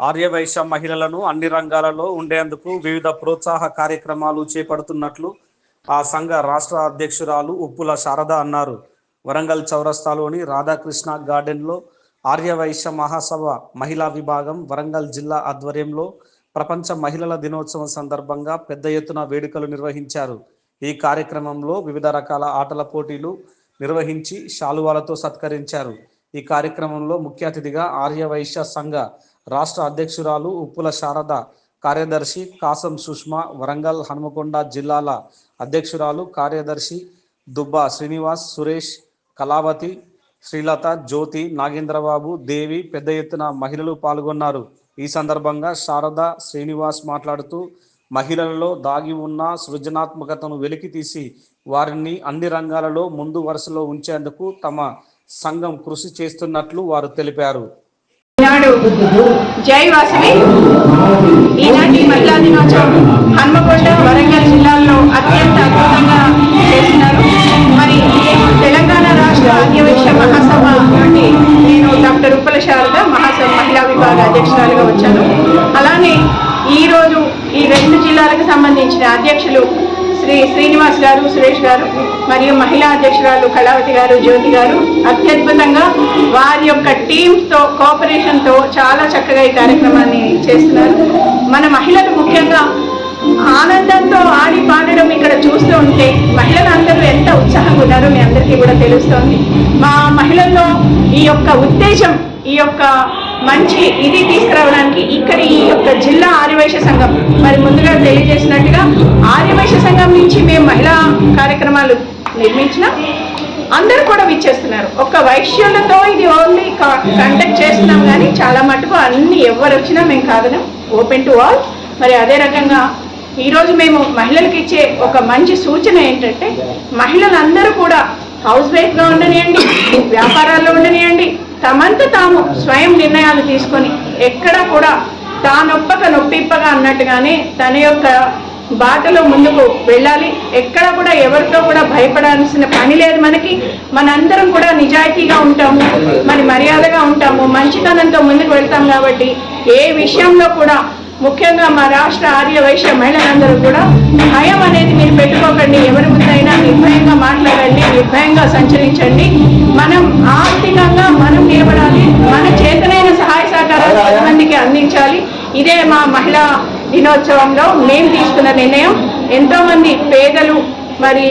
ఆర్యవైశ్య మహిళలను అన్ని రంగాలలో ఉండేందుకు వివిధ ప్రోత్సాహ కార్యక్రమాలు చేపడుతున్నట్లు ఆ సంఘ రాష్ట్ర అధ్యక్షురాలు ఉప్పుల శారద అన్నారు. వరంగల్ చౌరస్తాలోని రాధాకృష్ణ గార్డెన్లో ఆర్యవైశ్య మహాసభ మహిళా విభాగం వరంగల్ జిల్లా ఆధ్వర్యంలో ప్రపంచ మహిళల దినోత్సవం సందర్భంగా పెద్ద ఎత్తున వేడుకలు నిర్వహించారు. ఈ కార్యక్రమంలో వివిధ రకాల ఆటల పోటీలు నిర్వహించి శాలువాలతో సత్కరించారు. ఈ కార్యక్రమంలో ముఖ్య అతిథిగా ఆర్యవైశ్య సంఘ రాష్ట్ర అధ్యక్షురాలు ఉప్పుల శారద కార్యదర్శి కాసం సుష్మా వరంగల్ హనుమకొండ జిల్లాల అధ్యక్షురాలు కార్యదర్శి దుబ్బా శ్రీనివాస్ సురేష్ కళావతి శ్రీలత జ్యోతి నాగేంద్రబాబు దేవి పెద్ద ఎత్తున మహిళలు పాల్గొన్నారు. ఈ సందర్భంగా శారద శ్రీనివాస్ మాట్లాడుతూ మహిళలలో దాగి ఉన్న సృజనాత్మకతను వెలికి తీసి వారిని అన్ని రంగాలలో ముందు వరుసలో ఉంచేందుకు తమ సంఘం కృషి చేస్తున్నట్లు వారు తెలిపారు. నాడు జై వాసవి. ఈనాటి మహిళా దినోత్సవం హన్మకొండ వరంగల్ జిల్లాల్లో అత్యంత అద్భుతంగా చేస్తున్నారు. మరి తెలంగాణ రాష్ట్ర అధ్యవక్ష మహాసభ మరియు మహిళా అధ్యక్షురాలు కళావతి గారు జ్యోతి గారు అత్యద్భుతంగా వారి యొక్క టీమ్స్తో కోఆపరేషన్తో చాలా చక్కగా ఈ కార్యక్రమాన్ని చేస్తున్నారు. మన మహిళలు ముఖ్యంగా ఆనందంతో ఆడి పాడడం ఇక్కడ చూస్తూ ఉంటే మహిళలు అందరూ ఎంత ఉత్సాహంగా ఉన్నారో మీ అందరికీ కూడా తెలుస్తోంది. మా మహిళల్లో ఈ యొక్క ఉద్దేశం ఈ యొక్క మంచి ఇది తీసుకురావడానికి ఇక్కడ ఈ యొక్క జిల్లా ఆర్యవైశ్య సంఘం మరి ముందుగా తెలియజేసినట్టుగా ఆర్యవైశ్య సంఘం నుంచి మేము మహిళా కార్యక్రమాలు నిర్మించిన అందరూ కూడా విచ్చేస్తున్నారు. ఒక్క వైశ్యులతో ఇది ఓన్లీ కండక్ట్ చేస్తున్నాం కానీ చాలా మటుకు అన్ని ఎవరు వచ్చినా మేము కాదని. ఓపెన్ టు ఆల్ మరి అదే రకంగా ఈరోజు మేము మహిళలకు ఇచ్చే ఒక మంచి సూచన ఏంటంటే మహిళలందరూ కూడా హౌస్ వైఫ్గా ఉండనియండి వ్యాపారాల్లో ఉండనియండి తమంత తాము స్వయం నిర్ణయాలు తీసుకొని ఎక్కడ కూడా తానొప్పక నొప్పిప్పగా అన్నట్టుగానే తన యొక్క బాటలో ముందుకు వెళ్ళాలి. ఎక్కడ కూడా ఎవరితో కూడా భయపడాల్సిన పని లేదు మనకి. మనందరం కూడా నిజాయితీగా ఉంటాము. మరి మర్యాదగా ఉంటాము. మంచితనంతో ముందుకు వెళ్తాం కాబట్టి ఏ విషయంలో కూడా ముఖ్యంగా మా రాష్ట్ర ఆర్య వైశ్య మహిళలందరూ కూడా భయం అనేది మీరు పెట్టుకోకండి. ఎవరి ముందైనా నిర్భయంగా మాట్లాడండి నిర్భయంగా సంచరించండి. మనం ఆర్థికంగా మనం నిలబడాలి. మన చేతనైన సహాయ సహకారాలు మందికి అందించాలి. ఇదే మా మహిళా దినోత్సవంలో మేము తీసుకున్న నిర్ణయం. ఎంతోమంది పేదలు మరి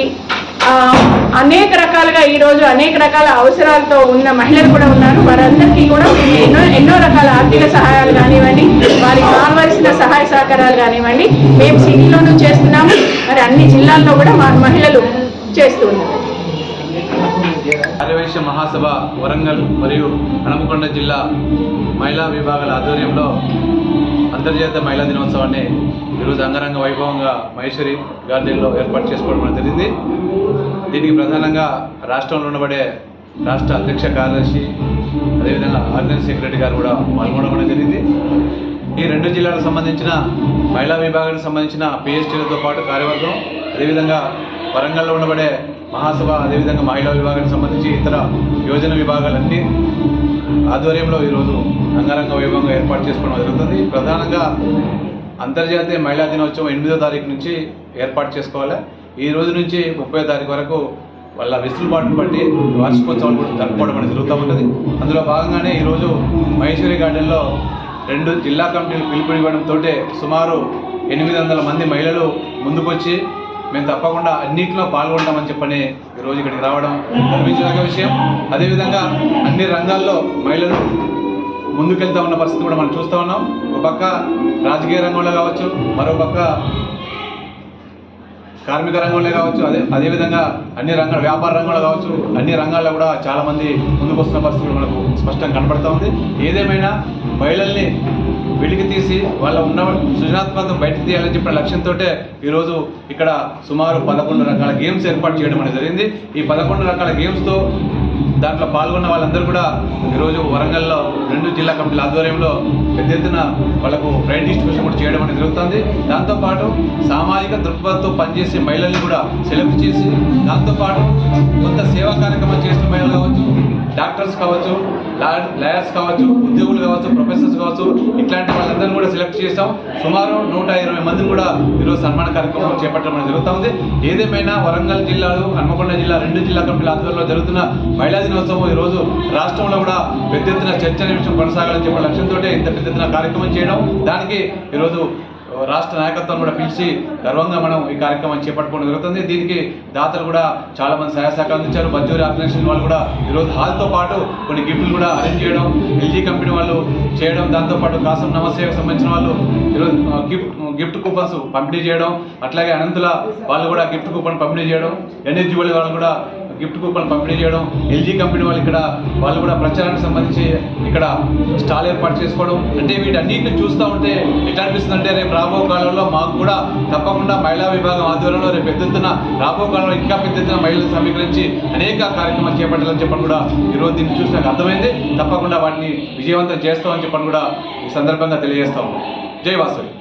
అనేక రకాలుగా ఈరోజు అనేక రకాల అవసరాలతో ఉన్న మహిళలు కూడా ఉన్నారు. వారందరికీ కూడా మేము ఎన్నో ఎన్నో రకాల ఆర్థిక సహాయాలు కానివ్వండి వారికి కావాల్సిన సహాయ సహకారాలు కానివ్వండి మేము సిటీలోనూ చేస్తున్నాము. మరి అన్ని జిల్లాల్లో కూడా మా మహిళలు చేస్తూ ఉన్నారు. ఆర్యవైశ్య మహాసభ వరంగల్ మరియు హనుమకొండ జిల్లా మహిళా విభాగాల ఆధ్వర్యంలో అంతర్జాతీయ మహిళా దినోత్సవాన్ని ఈరోజు అంగరంగ వైభవంగా మహేశ్వరి గార్డెన్లో ఏర్పాటు చేసుకోవడం అనేది జరిగింది. దీనికి ప్రధానంగా రాష్ట్రంలో ఉండబడే రాష్ట్ర అధ్యక్ష కార్యదర్శి అదేవిధంగా ఆర్డినెన్స్ సెక్రటరీ గారు కూడా పాల్గొనడం జరిగింది. ఈ రెండు జిల్లాలకు సంబంధించిన మహిళా విభాగానికి సంబంధించిన పిహెచ్డీలతో పాటు కార్యవర్గం అదేవిధంగా వరంగల్లో ఉండబడే మహాసభ అదేవిధంగా మహిళా విభాగానికి సంబంధించి ఇతర యోజన విభాగాలన్నీ ఆధ్వర్యంలో ఈరోజు రంగారంగ వైభవంగా ఏర్పాటు చేసుకోవడం జరుగుతుంది. ప్రధానంగా అంతర్జాతీయ మహిళా దినోత్సవం ఎనిమిదో తారీఖు నుంచి ఏర్పాటు చేసుకోవాలి. ఈ రోజు నుంచి ముప్పై తారీఖు వరకు వాళ్ళ వెసులుబాటును బట్టి వార్షికోత్సవాలు కూడా జరుపుకోవడం అనేది జరుగుతూ ఉంటుంది. అందులో భాగంగానే ఈరోజు మహేశ్వరి గార్డెన్లో రెండు జిల్లా కమిటీలు పిలుపునివ్వడంతో సుమారు ఎనిమిది వందల మంది మహిళలు ముందుకొచ్చి మేము తప్పకుండా అన్నింటిలో పాల్గొంటామని చెప్పని ఈరోజు ఇక్కడికి రావడం గర్వించదగ్గ విషయం. అదేవిధంగా అన్ని రంగాల్లో మహిళలు ముందుకెళ్తా ఉన్న పరిస్థితి కూడా మనం చూస్తూ ఉన్నాం. ఒక పక్క రాజకీయ రంగంలో కావచ్చు మరో పక్క కార్మిక రంగంలో కావచ్చు అదే అదేవిధంగా అన్ని రంగాల వ్యాపార రంగంలో కావచ్చు అన్ని రంగాల్లో కూడా చాలామంది ముందుకు వస్తున్న పరిస్థితి మనకు స్పష్టంగా కనబడతా ఉంది. ఏదేమైనా మహిళల్ని వెలికి తీసి వాళ్ళ ఉన్న సృజనాత్మకత బయటకు తీయాలని చెప్పిన లక్ష్యంతో ఈరోజు ఇక్కడ సుమారు పదకొండు రకాల గేమ్స్ ఏర్పాటు చేయడం అనేది జరిగింది. ఈ పదకొండు రకాల గేమ్స్తో దాంట్లో పాల్గొన్న వాళ్ళందరూ కూడా ఈరోజు వరంగల్లో రెండు జిల్లా కమిటీల ఆధ్వర్యంలో పెద్ద ఎత్తున వాళ్ళకు బ్రైన్ డిస్ట్రిబ్యూషన్ కూడా చేయడం అనేది జరుగుతుంది. దాంతోపాటు సామాజిక దృక్పథంతో పనిచేసే మహిళల్ని కూడా సెలెక్ట్ చేసి దాంతోపాటు కొంత సేవా కార్యక్రమాలు చేసిన మహిళలు కావచ్చు డాక్టర్స్ కావచ్చు లాయర్స్ కావచ్చు ఉద్యోగులు కావచ్చు ప్రొఫెసర్స్ కావచ్చు ఇట్లాంటి వాళ్ళందరినీ కూడా సెలెక్ట్ చేసాం సుమారు నూట ఇరవై మందిని కూడా ఈరోజు సన్మాన కార్యక్రమం చేపట్టడం జరుగుతూ జరుగుతుంది ఏదేమైనా వరంగల్ జిల్లాలో హన్మకొండ జిల్లా రెండు జిల్లా కమిటీల ఆధ్వర్యంలో జరుగుతున్న మహిళా దినోత్సవం ఈరోజు రాష్ట్రంలో కూడా పెద్ద ఎత్తున చర్చ నిమిషం కొనసాగాలని చెప్పే లక్ష్యంతో ఇంత పెద్ద ఎత్తున కార్యక్రమం చేయడం. దానికి ఈరోజు రాష్ట్ర నాయకత్వం కూడా పిలిచి గర్వంగా మనం ఈ కార్యక్రమం చేపట్టుకోవడం జరుగుతుంది. దీనికి దాతలు కూడా చాలా మంది సహాయ సహకారం అందించారు. బజ్జూరి ఆర్గనైజేషన్ వాళ్ళు కూడా ఈరోజు హాల్తో పాటు కొన్ని గిఫ్ట్లు కూడా అరేంజ్ చేయడం ఎల్జీ కంపెనీ వాళ్ళు చేయడం దాంతోపాటు కాసం నమస్యకు సంబంధించిన వాళ్ళు ఈరోజు గిఫ్ట్ గిఫ్ట్ కూపన్స్ పంపిణీ చేయడం అట్లాగే అనంతుల వాళ్ళు కూడా గిఫ్ట్ కూపన్ పంపిణీ చేయడం ఎన్హెచ్జి వాళ్ళు కూడా గిఫ్ట్ కూపన్ పంపిణీ చేయడం ఎల్జీ కంపెనీ వాళ్ళు ఇక్కడ వాళ్ళు కూడా ప్రచారానికి సంబంధించి ఇక్కడ స్టాల్ ఏర్పాటు చేసుకోవడం. అంటే వీటన్నిటిని చూస్తూ ఉంటే ఎట్లా అనిపిస్తుంది అంటే రేపు రాబో కాలంలో మాకు కూడా తప్పకుండా మహిళా విభాగం ఆధ్వర్యంలో రేపు ఎత్తున రాబో కాలంలో ఇంకా పెద్ద ఎత్తున మహిళలు సమీకరించి అనేక కార్యక్రమాలు చేపట్టాలని చెప్పని కూడా ఈరోజు దీన్ని చూసి నాకు అర్థమైంది. తప్పకుండా వాటిని విజయవంతం చేస్తామని చెప్పని కూడా ఈ సందర్భంగా తెలియజేస్తాము జై వాసవి